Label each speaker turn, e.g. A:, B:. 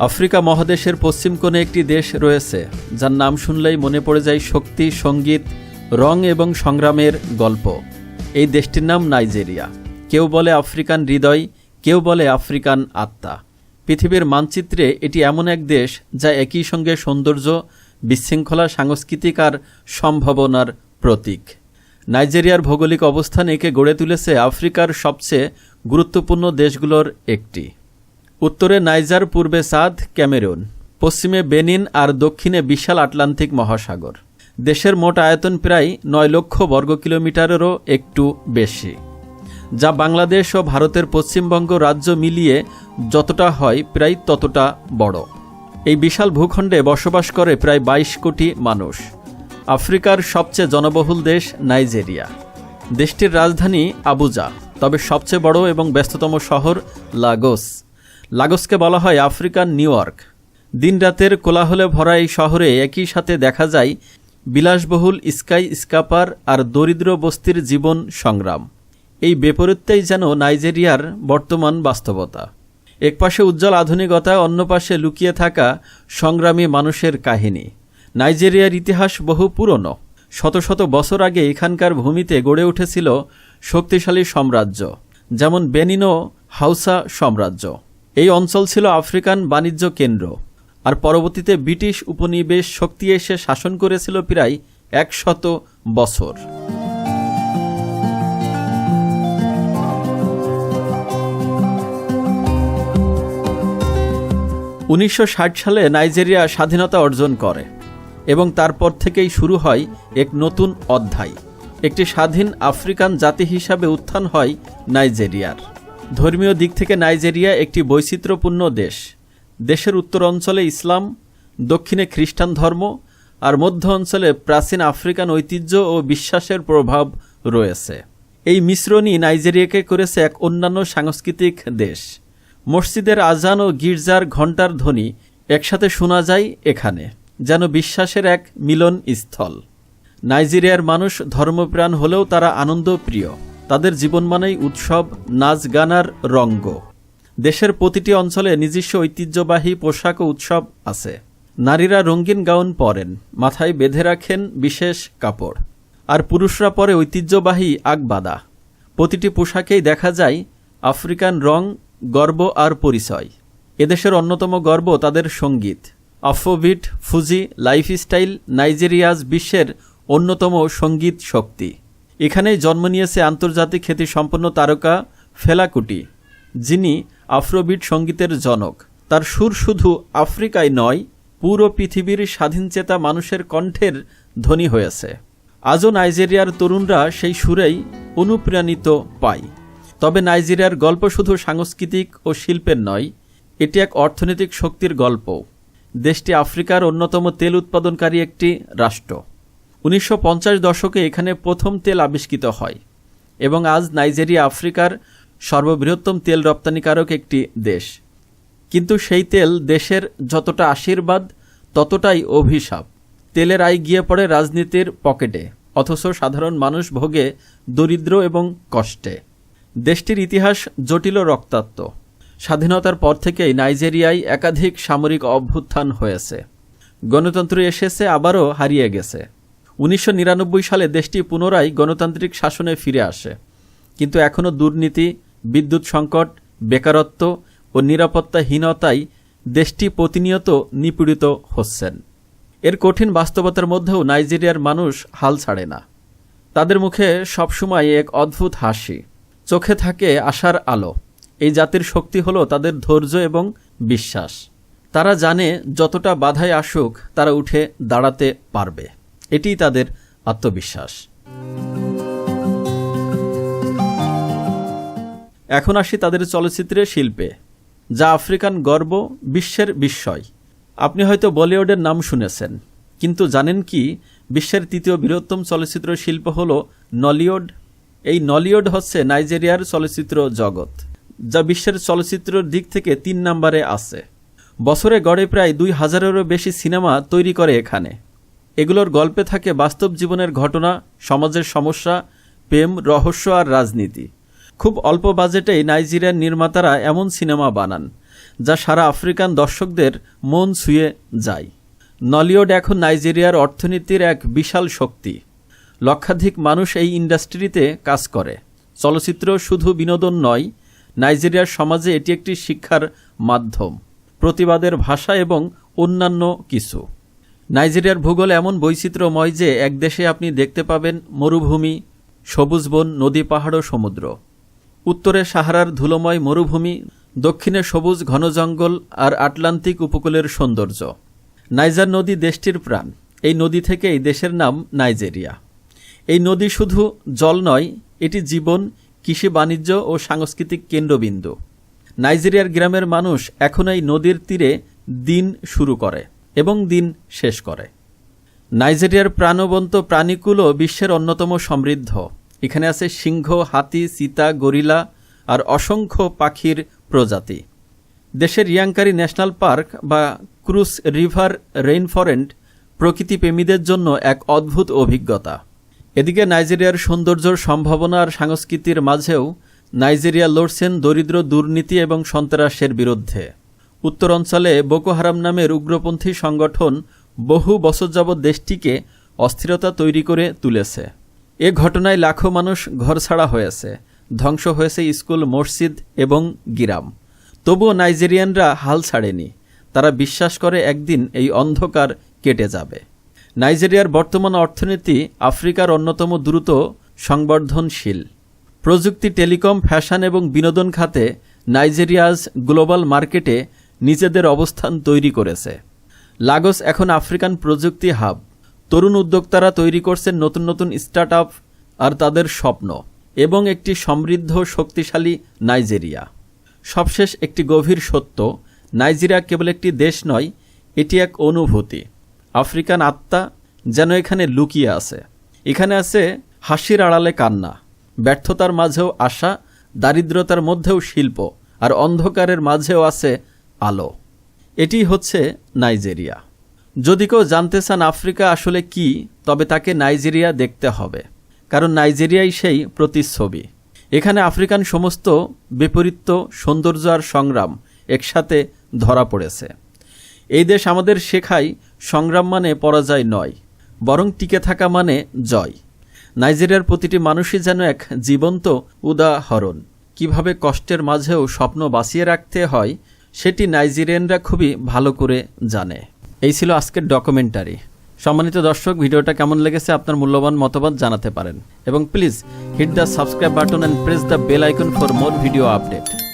A: Africa মহাদেশের পশ্চিম কোণে একটি দেশ রয়েছে, যার নাম শুনলেই মনে পড়ে যায় শক্তি, সংগীত, রং এবং সংগ্রামের গল্প। এই দেশটির নাম নাইজেরিয়া। কেউ বলে আফ্রিকান হৃদয়, কেউ বলে আফ্রিকান আত্মা। পৃথিবীর মানচিত্রে এটি এমন এক দেশ, যা একই সঙ্গে সৌন্দর্য, বিশৃঙ্খলা, সাংস্কৃতিক আর সম্ভাবনার প্রতীক। নাইজেরিয়ার ভৌগোলিক অবস্থান একে গড়ে তুলেছে আফ্রিকার সবচেয়ে গুরুত্বপূর্ণ দেশগুলোর একটি। উত্তরে নাইজার, পূর্বে সাদ, ক্যামেরুন, পশ্চিমে বেনিন আর দক্ষিণে বিশাল আটলান্টিক মহাসাগর। দেশের মোট আয়তন প্রায় নয় লক্ষ বর্গ কিলোমিটারেরও একটু বেশি। যা বাংলাদেশ ও ভারতের পশ্চিমবঙ্গ রাজ্য মিলিয়ে যতটা হয় প্রায় ততটা বড়। এই বিশাল ভূখণ্ডে বসবাস করে প্রায় বাইশ কোটি মানুষ। আফ্রিকার সবচেয়ে জনবহুল দেশ নাইজেরিয়া। দেশটির রাজধানী আবুজা, তবে সবচেয়ে বড় এবং ব্যস্ততম শহর লাগোস। লাগোসকে বলা হয় আফ্রিকান নিউ ইয়র্ক। দিনরাতের কোলাহলে ভরা এই শহরে একই সাথে দেখা যায় বিলাসবহুল স্কাই স্কাপার আর দরিদ্র বস্তির জীবন সংগ্রাম। এই বেপরীতটাই যেন নাইজেরিয়ার বর্তমান বাস্তবতা। একপাশে উজ্জ্বল আধুনিকতা অন্য পাশে লুকিয়ে থাকা সংগ্রামী মানুষের কাহিনী। নাইজেরিয়ার ইতিহাস বহু পুরনো। শত শত বছর আগে এখানকার ভূমিতে গড়ে উঠেছিল শক্তিশালী সাম্রাজ্য, যেমন বেনিনো হাউসা সাম্রাজ্য। এই অঞ্চল ছিল আফ্রিকান বাণিজ্য কেন্দ্র, আর পরবর্তীতে ব্রিটিশ উপনিবেশ শক্তি এসে শাসন করেছিল প্রায় একশত বছর। উনিশশো ষাট সালে নাইজেরিয়া স্বাধীনতা অর্জন করে এবং তারপর থেকেই শুরু হয় এক নতুন অধ্যায়। একটি স্বাধীন আফ্রিকান জাতি হিসাবে উত্থান হয় নাইজেরিয়ার। ধর্মীয় দিক থেকে নাইজেরিয়া একটি বৈচিত্র্যপূর্ণ দেশ। দেশের উত্তর অঞ্চলে ইসলাম, দক্ষিণে খ্রিস্টান ধর্ম আর মধ্য অঞ্চলে প্রাচীন আফ্রিকান ঐতিহ্য ও বিশ্বাসের প্রভাব রয়েছে। এই মিশ্রণই নাইজেরিয়াকে করেছে এক অন্যান্য সাংস্কৃতিক দেশ। মসজিদের আজান ও গির্জার ঘণ্টার ধ্বনি একসাথে শোনা যায় এখানে, যেন বিশ্বাসের এক মিলন স্থল নাইজেরিয়ার মানুষ ধর্মপ্রাণ হলেও তারা আনন্দপ্রিয়। তাদের জীবন মানেই উৎসব, নাচ গানার রঙ্গ। দেশের প্রতিটি অঞ্চলে নিজস্ব ঐতিহ্যবাহী পোশাক ও উৎসব আছে। নারীরা রঙিন গাউন পরেন, মাথায় বেঁধে রাখেন বিশেষ কাপড়। আর পুরুষরা পরে ঐতিহ্যবাহী আগবাদা। প্রতিটি পোশাকেই দেখা যায় আফ্রিকান রং, গর্ব আর পরিচয়। এদেশের অন্যতম গর্ব তাদের সংগীত। আফ্রোবিট, ফুজি, লাইফস্টাইল নাইজেরিয়াজ বিশ্বের অন্যতম সংগীত শক্তি। এখানেই জন্ম নিয়েছে আন্তর্জাতিক খ্যাতিসম্পন্ন তারকা ফেলাকুটি, যিনি আফ্রোবিট সঙ্গীতের জনক। তার সুর শুধু আফ্রিকায় নয়, পুরো পৃথিবীর স্বাধীনচেতা মানুষের কণ্ঠের ধ্বনি হয়েছে। আজও নাইজেরিয়ার তরুণরা সেই সুরেই অনুপ্রাণিত পায়। তবে নাইজেরিয়ার গল্প শুধু সাংস্কৃতিক ও শিল্পের নয়, এটি এক অর্থনৈতিক শক্তির গল্প দেশটি আফ্রিকার অন্যতম তেল উৎপাদনকারী একটি রাষ্ট্র। উনিশশো পঞ্চাশ দশকে এখানে প্রথম তেল আবিষ্কৃত হয় এবং আজ নাইজেরিয়া আফ্রিকার সর্ববৃহত্তম তেল রপ্তানিকারক একটি দেশ। কিন্তু সেই তেল দেশের যতটা আশীর্বাদ, ততটাই অভিশাপ। তেলের আয় গিয়ে পড়ে রাজনীতির পকেটে, অথচ সাধারণ মানুষ ভোগে দরিদ্র এবং কষ্টে। দেশটির ইতিহাস জটিল ও রক্তাক্ত। স্বাধীনতার পর থেকেই নাইজেরিয়ায় একাধিক সামরিক অভ্যুত্থান হয়েছে। গণতন্ত্র এসেছে, আবারও হারিয়ে গেছে। উনিশশো নিরানব্বই সালে দেশটি পুনরায় গণতান্ত্রিক শাসনে ফিরে আসে। কিন্তু এখনও দুর্নীতি, বিদ্যুৎ সংকট, বেকারত্ব ও নিরাপত্তাহীনতায় দেশটি প্রতিনিয়ত নিপীড়িত হচ্ছেন। এর কঠিন বাস্তবতার মধ্যেও নাইজেরিয়ার মানুষ হাল ছাড়ে না। তাদের মুখে সবসময় এক অদ্ভুত হাসি। চোখে থাকে আশার আলো। এই জাতির শক্তি হলো তাদের ধৈর্য এবং বিশ্বাস। তারা জানে যতটা বাধায় আসুক তারা উঠে দাঁড়াতে পারবে। এটিই তাদের আত্মবিশ্বাস। এখন আসি তাদের চলচ্চিত্রের শিল্পে, যা আফ্রিকান গর্ব, বিশ্বের বিস্ময়। আপনি হয়তো বলিউডের নাম শুনেছেন, কিন্তু জানেন কি বিশ্বের তৃতীয় বৃহত্তম চলচ্চিত্র শিল্প হল নলিউড? এই নলিউড হচ্ছে নাইজেরিয়ার চলচ্চিত্র জগৎ, যা বিশ্বের চলচ্চিত্রের দিক থেকে তিন নম্বরে আছে। বছরে গড়ে প্রায় দুই হাজারেরও বেশি সিনেমা তৈরি করে এখানে। এগুলোর গল্পে থাকে বাস্তব জীবনের ঘটনা, সমাজের সমস্যা, প্রেম, রহস্য আর রাজনীতি। খুব অল্প বাজেটেই নাইজেরিয়ার নির্মাতারা এমন সিনেমা বানান, যা সারা আফ্রিকান দর্শকদের মন ছুঁয়ে যায়। নলিউড এখন নাইজেরিয়ার অর্থনীতির এক বিশাল শক্তি। লক্ষাধিক মানুষ এই ইন্ডাস্ট্রিতে কাজ করে। চলচ্চিত্র শুধু বিনোদন নয়, নাইজেরিয়ার সমাজে এটি একটি শিক্ষার মাধ্যম, প্রতিবাদের ভাষা এবং অন্যান্য কিছু। নাইজেরিয়ার ভূগোল এমন বৈচিত্র্যময় যে এক দেশে আপনি দেখতে পাবেন মরুভূমি, সবুজ বন, নদী, পাহাড় ও সমুদ্র। উত্তরে সাহারার ধুলোময় মরুভূমি, দক্ষিণে সবুজ ঘন জঙ্গল আর আটলান্টিক উপকূলের সৌন্দর্য। নাইজার নদী দেশটির প্রাণ। এই নদী থেকেই দেশের নাম নাইজেরিয়া। এই নদী শুধু জল নয়, এটি জীবন, কৃষি বাণিজ্য ও সাংস্কৃতিক কেন্দ্রবিন্দু। নাইজেরিয়ার গ্রামের মানুষ এখন এই নদীর তীরে দিন শুরু করে। এবং দিন শেষ করে। নাইজেরিয়ার প্রাণবন্ত প্রাণীকুলও বিশ্বের অন্যতম সমৃদ্ধ। এখানে আছে সিংহ, হাতি, চিতা, গরিলা আর অসংখ্য পাখির প্রজাতি। দেশের ইয়াংকারি ন্যাশনাল পার্ক বা ক্রুস রিভার রেইনফরেন্ট প্রকৃতিপ্রেমীদের জন্য এক অদ্ভুত অভিজ্ঞতা। এদিকে নাইজেরিয়ার সৌন্দর্যর সম্ভাবনা আর সংস্কৃতির মাঝেও নাইজেরিয়া লড়ছেন দরিদ্র দুর্নীতি এবং সন্ত্রাসের বিরুদ্ধে। উত্তরাঞ্চলে বোকো হারাম নামের উগ্রপন্থী সংগঠন বহু বছর যাবৎ দেশটিকে অস্থিরতা তৈরি করে তুলেছে। এ ঘটনায় লাখো মানুষ ঘরছাড়া হয়েছে, ধ্বংস হয়েছে স্কুল, মসজিদ এবং গিরাম। তবুও নাইজেরিয়ানরা হাল ছাড়েনি। তারা বিশ্বাস করে একদিন এই অন্ধকার কেটে যাবে। নাইজেরিয়ার বর্তমান অর্থনীতি আফ্রিকার অন্যতম দ্রুত সংবর্ধনশীল। প্রযুক্তি, টেলিকম, ফ্যাশন এবং বিনোদন খাতে নাইজেরিয়াজ গ্লোবাল মার্কেটে নিজেদের অবস্থান তৈরি করেছে। লাগোস এখন আফ্রিকান প্রযুক্তি হাব। তরুণ উদ্যোক্তারা তৈরি করছেন নতুন নতুন স্টার্ট আর তাদের স্বপ্ন এবং একটি সমৃদ্ধ, শক্তিশালী নাইজেরিয়া। সবশেষ একটি গভীর সত্য, নাইজেরিয়া কেবল একটি দেশ নয়, এটি এক অনুভূতি। আফ্রিকান আত্মা যেন এখানে লুকিয়ে আছে। এখানে আছে হাসির আড়ালে কান্না, ব্যর্থতার মাঝেও আশা, দারিদ্রতার মধ্যেও শিল্প আর অন্ধকারের মাঝেও আছে আলো। এটি হচ্ছে নাইজেরিয়া। যদি কেউ জানতে চান আফ্রিকা আসলে কি, তবে তাকে নাইজেরিয়া দেখতে হবে, কারণ নাইজেরিয়াই সেই প্রতিচ্ছবি। এখানে আফ্রিকান সমস্ত বিপরীত্য সৌন্দর্য আর সংগ্রাম একসাথে ধরা পড়েছে। এই দেশ আমাদের শেখায় সংগ্রাম মানে পরাজয় নয়, বরং টিকে থাকা মানে জয়। নাইজেরিয়ার প্রতিটি মানুষই যেন এক জীবন্ত উদাহরণ। কীভাবে কষ্টের মাঝেও স্বপ্ন বাঁচিয়ে রাখতে হয় সেটি নাইজেরিয়ানরা খুবই ভালো করে জানে। এই ছিল আজকের ডকুমেন্টারি। সম্মানিত দর্শক, ভিডিওটা কেমন লেগেছে আপনার মূল্যবান মতামত জানাতে পারেন। এবং please hit the subscribe button and press the bell icon for more video update